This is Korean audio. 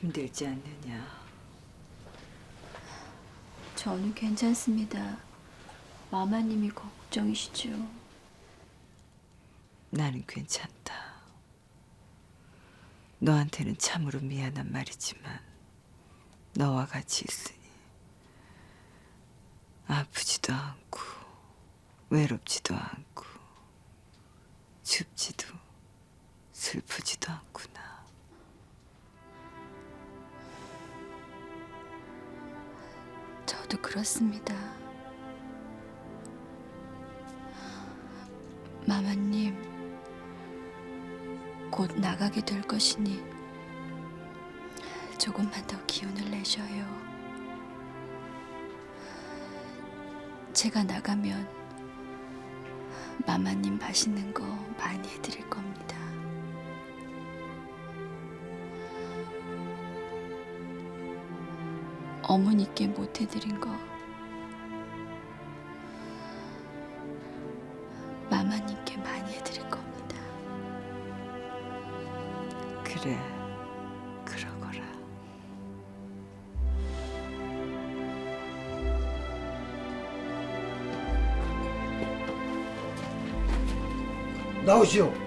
힘들지 않느냐? 저는 괜찮습니다. 마마님이 걱정이시죠. 나는 괜찮다. 너한테는 참으로 미안한 말이지만 너와 같이 있으니 아프지도 않고 외롭지도 않고 춥지도 슬프지도 않구나. 저도 그렇습니다. 마마님, 곧 나가게 될 것이니 조금만 더 기운을 내셔요. 제가 나가면 마마님 맛있는 거 많이 해드릴 겁니다. 어머니께 못 해드린 거 마마님께 많이 해드릴 겁니다. 그래, 그러거라. 나오시오.